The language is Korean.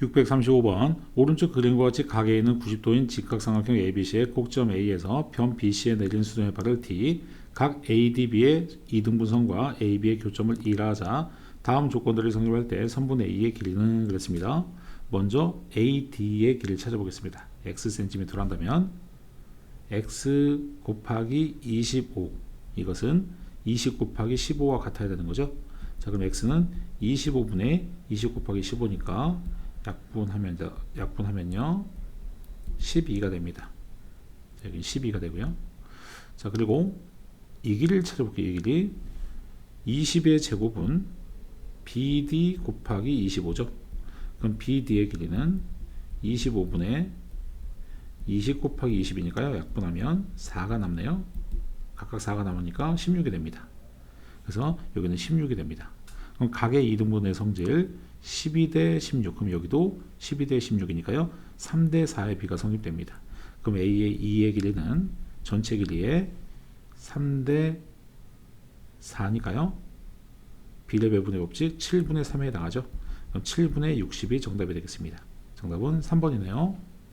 635번 오른쪽 그림과 같이 가게에 있는 90도인 직각삼각형 ABC의 꼭점 A에서 변 BC에 내린 수동의 발을 T 각 ADB의 이등분선과 AB의 교점을 1라 하자 다음 조건들을 성립할 때 선분의 A의 길이는 그랬습니다. 먼저 AD의 길이를 찾아보겠습니다. x cm로 한다면 x 곱하기 25 이것은 20 곱하기 15와 같아야 되는 거죠. 자 그럼 x는 25분의 20 곱하기 15니까 약분하면 약분하면요 12가 됩니다. 여기 12가 되고요. 자 그리고 이 길이를 찾아볼게요. 이 길이 20의 제곱은 BD 곱하기 25죠. 그럼 BD의 길이는 25분의 20 곱하기 20이니까요. 약분하면 4가 남네요. 각각 4가 남으니까 16이 됩니다. 그래서 여기는 16이 됩니다. 그럼 각의 이등분의 성질 12대 16. 그럼 여기도 12대 16이니까요. 3대 4의 비가 성립됩니다. 그럼 A의 2의 길이는 전체 길이의 3대 4니까요. 비례 배분의 법칙 7분의 3에 해당하죠. 그럼 7분의 60이 정답이 되겠습니다. 정답은 3번이네요.